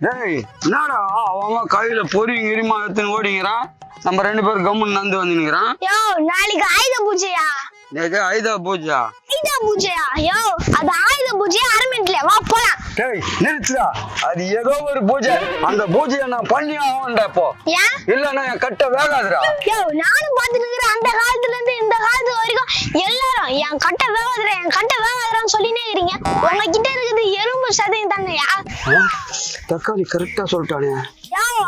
டேய் என்னடா? அவன் கையில பொறி கிரிமா எடுத்துன்னு ஓடிங்கிறான். நம்ம ரெண்டு பேரும் கம்முன்னு நந்து வந்துனுங்கிறான். யோ நாளைக்கு ஆயுத பூஜையா? டேய் ஐதா பூஜா ஆயுத பூஜையா? யோ அது ஆயுத பூஜையா? அரமெண்ட்ல வா போலாம். டேய் நிறுத்துடா. அது ஏதோ ஒரு பூஜை. அந்த பூஜையை நான் பண்ணி ஆகண்டா இப்போ. ஏன்? இல்லைன்னா என் கட்ட வேகாதுடா. யோ நானும் பார்த்துட்டு இருக்கிறேன் அந்த காலத்துல இருந்து இந்த காலத்து வரைக்கும் எல்லாரும் என் கட்டை வேகாதுற என் கட்டை வேகாதுறான்னு சொல்லினே இருக்கிறீங்க உங்ககிட்ட இருக்குது எறும்பு சதையும் தாங்கயா தக்காளி கரெக்டா சொல்லிட்டானே.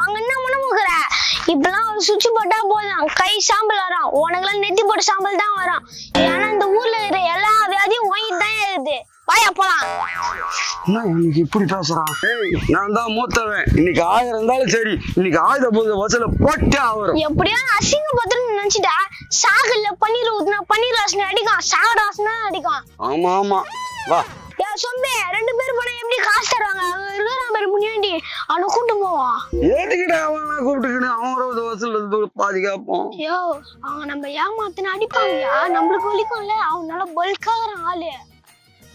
அங்க என்ன முணுமுக்குற இப்பெல்லாம் ஒரு சுவிட்ச் போட்டா போதும். கை சாம்பல் வரும் உனக்கெல்லாம் நெத்தி போட்டு சாம்பல் தான் வரும் ஏன்னா இந்த ஊர்ல இருக்கிற எல்லா வியாதியும் வாங்கிட்டு தான் இருக்குது. வாயா போலாம். என்ன இன்னைக்கு இப்படி பேசுறான் நான் தான் மூத்தவன். இன்னைக்கு ஆயிரம் இருந்தாலும் சரி இன்னைக்கு ஆயுத பூஜை வசூல போட்டே ஆவரும் எப்படியோ அசிங்கப்பத்துன்னு நினைச்சிட்டா சாகல்ல பன்னீர் ஊத்துனா பன்னீர் வாசனை அடிக்கும். சாகட வாசனை அடிக்கும். ஆமா ஆமா. வா. சொம்பே ரெண்டு பேர் போனா எப்படி காசு தருவாங்க? அவன் இருக்கிறான் பேர் முன்னாடி. அவனை கூட்டு போவான் ஏத்துக்கிட்ட அவன் கூப்பிட்டுக்கிட்டு அவன் இருபது வசூல் இருந்து பாதி கேட்போம் ஐயோ அவங்க நம்ம ஏமாத்தின அடிப்பாங்கயா நம்மளுக்கு வலிக்கும்ல. அவன் நல்லா பல்காகிறான் ஆளு.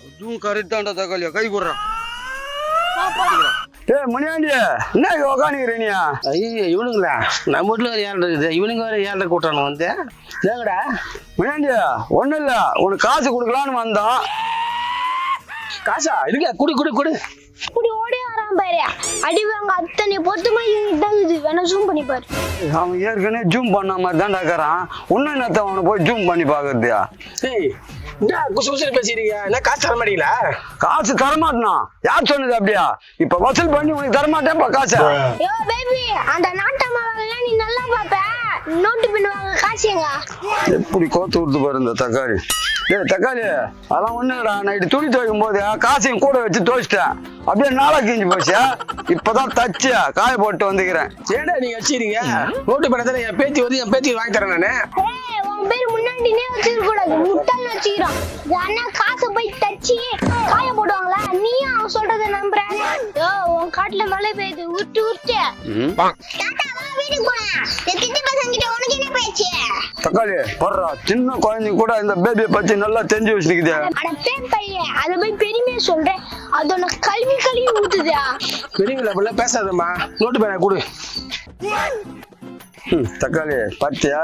அதுவும் கரெக்டாண்டா தக்காளியா? கை போலாம் ஏய் முனியாண்டி என்ன உக்காந்துக்கிறீனியா ஐயோ இவனுங்களா? நம்ம வீட்டுல ஒரு ஏழரை இருக்குது இவனுங்க வேற ஏழரை கூட்டானு வந்து? ஏங்கடா முனியாண்டி ஒண்ணும் இல்ல. உனக்கு காசு கொடுக்கலான்னு வந்தான். காசா? இருக்க குடு குடு குடு. இப்படி ஓடி வரான் பாரு. அடி வாங்க அத்தனை பொத்து மாதிரி இருக்குது. வேணா ஜூம் பண்ணி பாரு. அவன் ஏற்கனவே ஜூம் பண்ண மாதிரி தான் டாக்கறான் இன்னும் என்னத்த அவனை போய் ஜூம் பண்ணி பாக்குறதுயா ஏய் குசு என்ன காசு தர மாட்டீங்களா? காசு தரமாட்டானா? யார் சொன்னது அப்படியா? இப்ப வசூல் பண்ணி உனக்கு காசு. அந்த நாட்டம்மாவெல்லாம் நீ நல்லா பாப்ப நோட்டு பண்ணுவாங்க காசுங்க எப்படி கோத்து விடுது பாரு இந்த தக்காளி. ஏய் தக்காளி அதெல்லாம் ஒண்ணு இல்லடா. நைட்டு துணி துவைக்கும் போது காசையும் கூட வச்சு துவைச்சிட்டேன். அப்படியே நாளா கிஞ்சி போச்சு. இப்பதான் தச்சு காய போட்டு வந்துக்கிறேன். ஏடா நீங்க வச்சிருக்கீங்க? நோட்டு பணத்தை என் பேத்தி வந்து என் பேத்தி வாங்கி தரேன் நானு. ஏய் உன் பேர் முன்னாடினே வச்சிருக்க கூடாது முட்டாள் வச்சுக்கிறான் அண்ணா காசை போய் தச்சு காய போடுவாங்களா? நீயும் அவன் சொல்றத நம்புற. உன் காட்டுல மழை பெய்யுது. உருட்டு உருட்டு. தாத்தா வா வீட்டுக்கு போலாம். தக்காளி. போடுறா சின்ன குழந்தைங்க கூட இந்த பேபியை பத்தி நல்லா தெரிஞ்சு பையன் அதை போய் பெருமையா சொல்றேன். அது உனக்கு கல்வி கல்வி ஊத்துதா பெரியவங்கள அப்படிலாம் பேசாதம்மா. நோட்டு பேனா கொடு. தக்காளி பாத்தியா?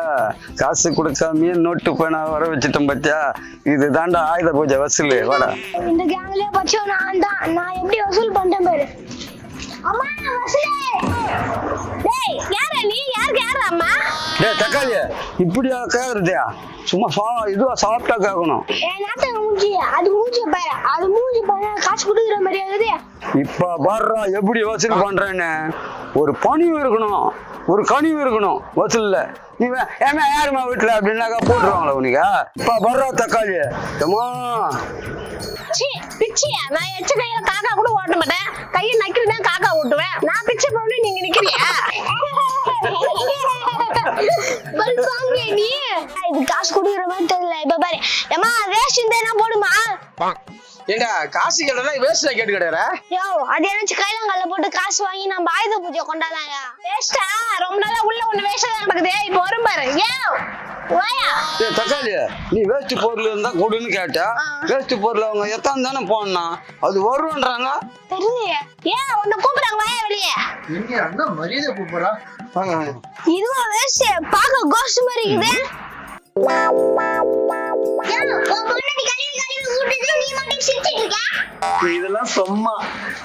காசு கொடுக்காமயே நோட்டு பேனா வர வச்சுட்டோம் பாத்தியா? இது தாண்டா ஆயுத பூஜை வசூல். வாடா. இந்த கேங்லயே பச்சோ நான் தான் நான் எப்படி வசூல் பண்றேன் பாரு. அம்மா வசூலே! தக்காளி இப்படியா கேக்குறதையா சும்மா சா இதுவா சாப்பிட்டா கேட்கணும் அது மூஞ்சி பாரு. அது மூஞ்சி பாரு. காசு கொடுக்குற மாதிரி ஆகுது இப்ப பாடுறா எப்படி வசூல் பண்றேன்னு. ஒரு பணிவு இருக்கணும். ஒரு கனிவு இருக்கணும். வசூல்ல. நீ வே- ஏம்மா யாரும்மா வீட்டுல அப்படின்னாக்கா போட்டுருவாங்களா உனக்கு? இப்ப வர்றா தக்காளி. ச்சீ பிச்சி நான் எச்ச கையில காக்கா கூட ஓட்ட மாட்டேன். ஏண்டா காசு கேட்டா வேஸ்டா கேட்டு கிடையாரா யோ அது எனக்கு கைலங்கல்ல போட்டு காசு வாங்கி நம்ம ஆயுத பூஜை கொண்டாடாங்க வேஸ்டா ரொம்ப நாளா உள்ள ஒண்ணு வேஸ்டா தான் கிடக்குது. இப்போ வரும் பாரு. யோ வாயா ஏய் தக்காளி நீ வேஸ்ட் பொருள் இருந்தா கொடுன்னு கேட்ட. வேஸ்ட் பொருள் அவங்க எத்தான் தானே போனா அது வரும்ன்றாங்க. தெரியலையே. ஏன் உன்னை கூப்பிடுறாங்க வாயா வெளியே. எங்க அண்ணா மரியாதை கூப்பிடுறா. இதுவும் வேஸ்ட் பார்க்க கோஸ்ட் மாதிரி இருக்குது. இதெல்லாம் சும்மா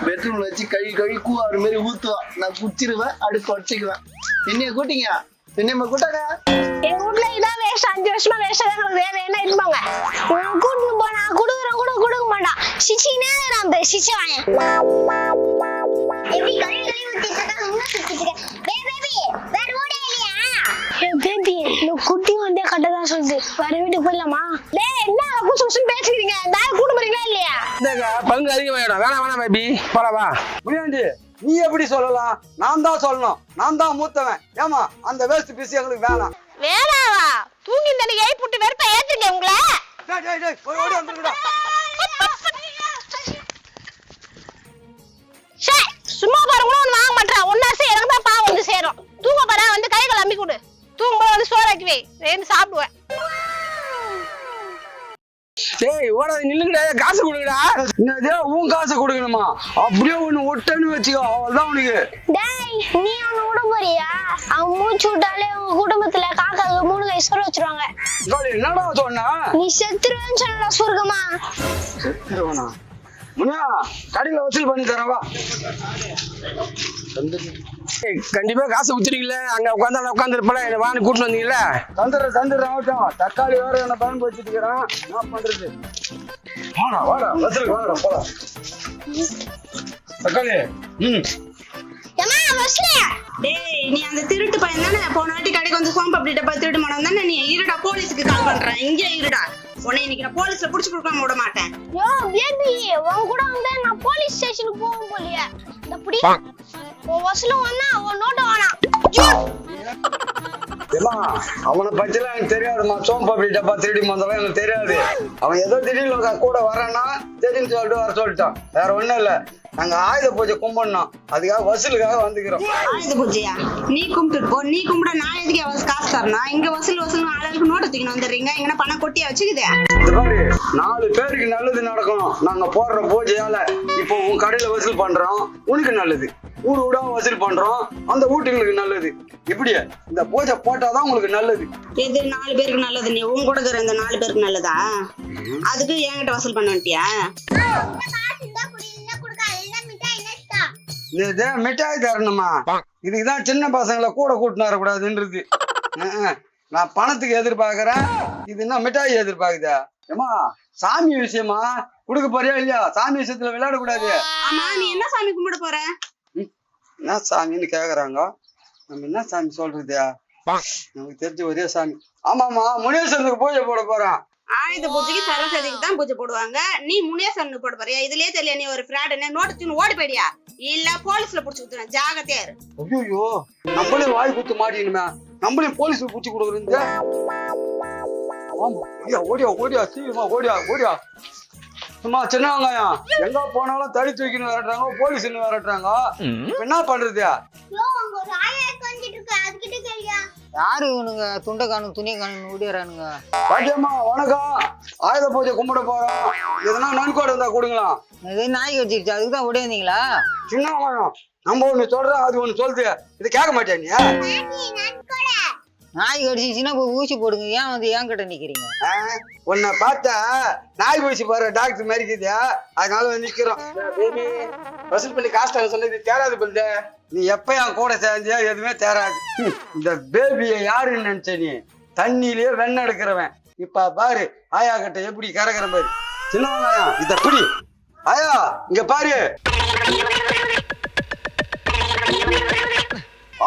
பெட்ரூம்ல வச்சு கழுவி கழுவி கூவாறு மாதிரி ஊத்துவா. நான் குச்சிருவேன் அடுத்து உடச்சிக்குவேன் என்னைய கூட்டிங்க? என்னையம்மா கூட்டாங்க எங்க வீட்ல இதான் வேஸ்ட் அஞ்சு வருஷமா வேஸ்டா தான் கிடக்குது வேணா இருப்பாங்க உனக்கு கூட்டிட்டு போனா கொடுக்குறேன் கூட கொடுக்க மாட்டான். சிச்சினே நான் பே சிச்சி வாங்க எப்படி கழுவி கழுவி ஊத்திட்டு இருக்காங்க தான் சொல்லுது. வேற வீட்டுக்கு போயிடலாமா? டேய் என்ன குசு குசு பேசுறீங்க நான் கூட்டு போறீங்களா இல்லையா? இந்தாங்க பங்கு அதிகமாயிடும். வேணாம் வேணாம் பேபி போலாமா முனியாண்டி நீ எப்படி சொல்லலாம்? நான் தான் சொல்லணும். நான் தான் மூத்தவன். ஏமா அந்த வேஸ்ட் பீஸ் எங்களுக்கு வேணாம். வேணாவா? தூங்கி தண்ணி கை புட்டு வெறுப்ப ஏத்துருக்கேன் உங்களை? டேய், டேய், டேய், ஓடி ஓடி காசை கொடுக்கணுமா? அப்படியே ஒண்ணு ஒட்டன்னு வச்சுக்கோ அவ்வளவுதான் உனக்கு. டேய் நீ அவனை விட போறியா? அவன் மூச்சு விட்டாலே உங்க குடும்பத்துல காக்காக்கு மூணு கை சொல்ல வச்சிருவாங்க. என்னடா சொன்னா? நீ செத்துருவேன்னு சொல்லல சுருக்கமா. செத்துருவனா? முன்னா கடையில வசூல் பண்ணி தரேன் வா ஏய், கண்டிப்பா காசு குத்துறீங்களே அங்க உட்காந்து உட்காந்து இருப்பல என்ன வாணி கூட்டிட்டு வந்தீங்கல்ல? தந்துடுறேன் தந்துடுறேன் ஆகட்டும். தக்காளி வேற என்ன பயன்படுத்திட்டு வச்சிருக்கிறான் என்ன பண்றது? வாடா வாடா வசூலுக்கு வாடா போலாம். தக்காளி. ம். ஏமா பஸ்ல டேய் நீ அந்த திருட்டு பையன் தானே? போன வாட்டி கடைக்கு வந்து சோம்பு அப்படி டப்பா திருட்டு மாடம் தானே? நீ இருடா போலீஸுக்கு கால் பண்றேன். இங்கே இருடா. உன்னை இன்னைக்கு நான் போலீஸ்ல புடிச்சு கொடுக்காம விட மாட்டேன். யோ பேபி உன் கூட வந்து நான் போலீஸ் ஸ்டேஷனுக்கு போகும் போலியே இந்த புடி உன் வசூலும் வேணா உன் நோட்டு வேணாம். ஏமா அவனை பத்திலாம் எனக்கு தெரியாதுமா சோம்பு அப்படி டப்பா திருடி வந்தாலும் எனக்கு தெரியாது. அவன் ஏதோ திடீர்னு கூட வரேன்னா தெரியும் சொல்லிட்டு வர சொல்லிட்டான். வேற ஒண்ணும் இல்லை. நாங்க ஆயுத பூஜை கும்பிடணும். அதுக்காக வசூலுக்காக வந்துக்கிறோம். ஆயுத பூஜையா? நீ கும்பிட்டு போ. நீ கும்பிட நான் எதுக்கு அவசு காசு தரணும்? இங்க வசூல் வசூல் ஆளுக்கு நோட்டை தூக்கின்னு வந்துடுறீங்க. இங்க பணம் கொட்டியா வச்சுக்குதே? நாலு பேருக்கு நல்லது நடக்கணும் நாங்க போடுற பூஜையால இப்போ உன் கடையில வசூல் பண்றோம். உனக்கு நல்லது. ஊர் ஊடா வசூல் பண்றோம். அந்த வீட்டுங்களுக்கு நல்லது. இப்படியே இந்த பூஜை போட்டாதான் உங்களுக்கு நல்லது. எது நாலு பேருக்கு நல்லது? நீ உன் கூட இருக்கிற இந்த நாலு பேருக்கு நல்லதா? அதுக்கு என்கிட்ட வசூல் பண்ணட்டியா இது மிட்டாய் தரணுமா? இதுக்குதான் சின்ன பசங்களை கூட கூட்டின்னு வரக்கூடாதுன்றது. நான் பணத்துக்கு எதிர்பார்க்கறேன். இது என்ன மிட்டாய் எதிர்பார்க்குதா? ஏமா சாமி விஷயமா? கொடுக்க போறியா இல்லையா? சாமி விஷயத்துல விளையாடக்கூடாது ஆமா நீ என்ன சாமி கும்பிட போற? என்ன சாமின்னு கேக்குறாங்க? நம்ம என்ன சாமி சொல்றது? நமக்கு தெரிஞ்ச ஒரே சாமி. ஆமாமா முனேஸ்வரனுக்கு பூஜை போட போறேன். ஆயுத பூஜைக்கு சரஸ்வதிக்கு தான் பூஜை போடுவாங்க. நீ முனேசன்னு போட போறியா? இதுலயே தெரியல நீ ஒரு ஃப்ராட் என்ன? நோட்டு ஓடி போயிடியா இல்ல போலீஸ்ல புடிச்சு குத்துறேன் இரு. ஐயோ நம்மளே வாய் குத்து மாட்டிக்கணுமே. நம்மளே போலீஸுக்கு பூச்சி கொடுக்குறது ஓடியா ஓடியா ஓடியா சீக்கிரமா ஓடியா ஓடியா. சும்மா சின்ன வெங்காயம். எங்க போனாலும் தடி தூக்கின்னு விரட்டுறாங்க போலீஸ் விரட்டுறாங்க. என்ன பண்றது? யாரு இவனுங்க? துண்டை காணும் துணியை காணும் ஓடிறானுங்க பாட்டியம்மா வணக்கம். ஆயுத பூஜை கும்பிட போறோம். எதனா நன்கோடு இருந்தா கொடுங்களா? இது நாய் கடிச்சிருச்சு அதுக்கு தான் ஓடியாந்தீங்களா சின்ன வெங்காயம் நம்ம ஒண்ணு சொல்றோம் அது ஒண்ணு சொல்லுது. இது கேட்க மாட்டியா நீ? நாய் கடிச்சிச்சுன்னா போய் ஊசி போடுங்க. ஏன் வந்து ஏன் கிட்ட நிக்கிறீங்க உன்னை பார்த்தா நாய் பூசி போற டாக்டர் மறிக்குது அதனால வந்து நிக்கிறோம். பேபி வசூல் பண்ணி காசு சொன்னது தேராது பிள்ளை. நீ எப்ப என் கூட சேர்ந்தியா எதுவுமே தேராது. இந்த பேபியை யாருன்னு நினைச்ச நீ? தண்ணியிலேயே வெண்ணெய் எடுக்கிறவன். இப்ப பாரு ஆயா கிட்ட எப்படி கறக்கிற பாரு. சின்ன வெங்காயம் இத பிடி ஆயா இங்க பாரு.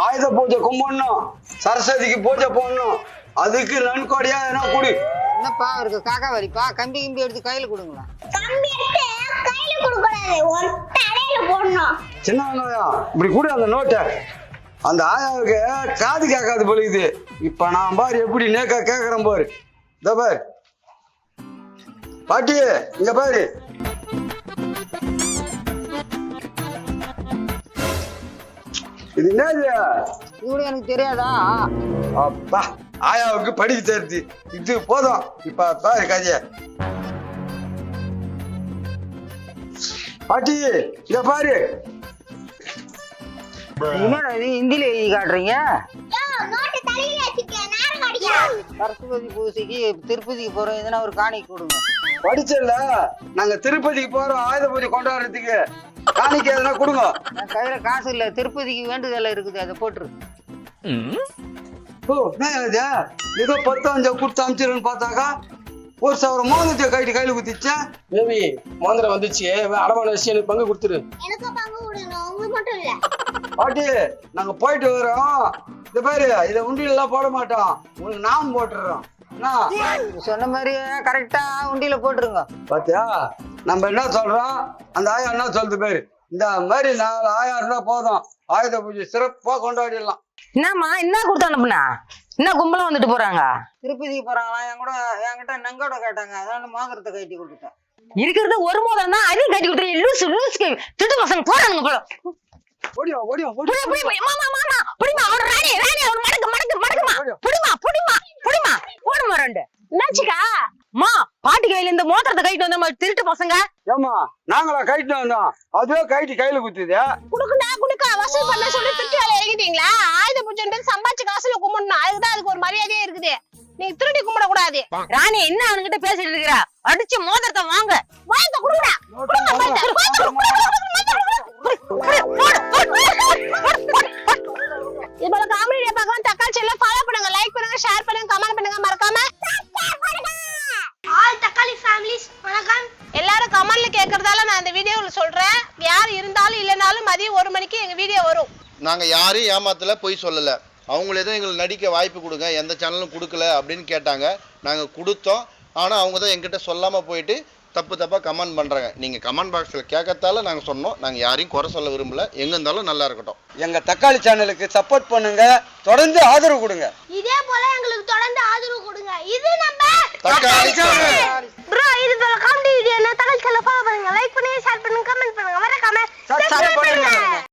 ஆயுத பூஜை கும்பிடணும். சரஸ்வதிக்கு பூஜை போடணும். அதுக்கு நன்கொடையா எதனா கொடு. என்னப்பா இருக்கு காக்கா வரிப்பா? கம்பி கிம்பி எடுத்து கையில கொடுங்களா கம்பி எடுத்து கையில கொடுக்க போடணும். சின்ன வெங்காயம். இப்படி கூட அந்த நோட்டை அந்த ஆயாவுக்கு காது கேட்காது பொழுது இப்ப நான் பாரு எப்படி நேக்கா கேக்குறேன் பாரு. இந்த பாரு. பாட்டி இங்க பாரு. இது என்னது? கூட எனக்கு தெரியாதா? அப்பா ஆயாவுக்கு படிக்க தெரியுது இது போதும். இப்ப பாரு கதைய பாட்டி இங்க பாரு. என்னடா இது ஹிந்தியில எழுதி காட்டுறீங்க? சரஸ்வதி பூசைக்கு திருப்பதிக்கு போறோம் எதனா ஒரு காணிக்கை கொடுங்க. படிச்சல நாங்க திருப்பதிக்கு போறோம் ஆயுத பூஜை கொண்டாடுறதுக்கு. காணிக்கை எதனா கொடுங்க. என் கையில காசு இல்ல திருப்பதிக்கு வேண்டுதல் இருக்குது அதை போட்டுரு. ஓ என்ன இது? ஏதோ பத்து அஞ்சு கொடுத்து அமிச்சிருன்னு பார்த்தாக்கா? ஒரு சவரம் மோதிரத்தை கைட்டு கையில குத்திச்சா? பேபி மோந்திரம் வந்துச்சு அடமான வச்சு எனக்கு பங்கு கொடுத்துரு. எனக்கு பங்கு கொடுங்க உங்களுக்கு மட்டும் இல்ல. பாட்டி நாங்க போயிட்டு வரோம் இந்த பாரு இதை உண்டியல் எல்லாம் போட மாட்டோம். உங்களுக்கு நாம் நீ சொன்ன மாதிரி கரெக்டா உண்டியில போட்டுருங்க. பாத்தியா? நம்ம என்ன சொல்றோம்? அந்த ஆயா என்ன சொல்லுது பேரு? இந்த மாதிரி நாலு ஆயா இருந்தா போதும். ஆயுத பூஜை சிறப்பா கொண்டாடிடலாம். என்னம்மா என்ன கொடுத்து அனுப்புனா? என்ன கும்பலா வந்துட்டு போறாங்க? திருப்பதிக்கு போறாங்களா? என் கூட என்கிட்ட நங்கோட கேட்டாங்க. அதனால மோதிரத்தை கட்டி கொடுத்துட்டேன். இருக்கிறது ஒரு மோதிரம் தான். அதையும் கட்டி கொடுத்துரு லூசு லூசுக்கு திட்டு பசங்க போறானுங்க போல. ஓடியா ஓடியா புடி, ஓடியா புடி, புடி. மாமா மாமா. புடிமா ஒரு ராணி ராணி ஒரு மடக்கு மடக்கு மடக்குமா புடிமா புடிமா புடிமா. போடுமா ரெண்டு. என்னாச்சுக்கா? மா பாட்டி கையில இந்த மோதிரத்தை கைட்டு வந்த மாதிரி திருட்டு பசங்க. ஏமா நாங்களா கைட்டு வந்தோம். அதுவே கைட்டு கையில குத்துது. குடுக்குண்டா குடுக்க. வசூல் பண்ண சொல்லி திருட்டு வேலை எழுதிட்டீங்களா? ஆயுத கும்பிடணும் அதுக்குதான் அதுக்கு ஒரு மரியாதையே இருக்குது. நீங்க திருடி கும்பிட கூடாது ராணி என்ன அவன்கிட்ட பேசிட்டு இருக்கிறா? அடிச்சு மோதிரத்தை வாங்க. வாங்க. குடுங்கடா பார்க்கலாம் தக்காளி செல்ல ஃபாலோ பண்ணுங்க. லைக் பண்ணுங்க ஷேர் பண்ணுங்க கமெண்ட் பண்ணுங்க. மறக்காம. ஆல் தக்காளி ஃபேமிலிஸ் வணக்கம். எல்லாரும் கமெண்ட்ல கேக்குறதால நான் இந்த வீடியோல சொல்றேன். யார் இருந்தாலும் இல்லைனாலும் மதியம் ஒரு மணிக்கு எங்க வீடியோ வரும். நாங்க யாரையும் ஏமாத்தல பொய் சொல்லல. அவங்களே தான் எங்களுக்கு நடிக்க வாய்ப்பு கொடுங்க. எந்த சேனலும் கொடுக்கல அப்படின்னு கேட்டாங்க. நாங்க கொடுத்தோம். ஆனா அவங்க தான் எங்கிட்ட சொல்லாம போயிட்டு தப்பு தப்பா கமெண்ட் பண்றாங்க. நீங்க கமெண்ட் பாக்ஸ்ல கேட்கறதால நாங்க சொன்னோம். நாங்க யாரையும் குறை சொல்ல விரும்பல. எங்க இருந்தாலும் நல்லா இருக்கட்டும். எங்க தக்காளி சேனலுக்கு சப்போர்ட் பண்ணுங்க. தொடர்ந்து ஆதரவு கொடுங்க. இதே போல எங்களுக்கு தொடர்ந்து ஆதரவு கொடுங்க. இது நம்ம தக்காளி சேனல் ப்ரோ இது போல comedy video Thakkali channel follow பண்ணுங்க. லைக் பண்ணுங்க ஷேர் பண்ணுங்க கமெண்ட் பண்ணுங்க. மறக்காம subscribe பண்ணுங்க.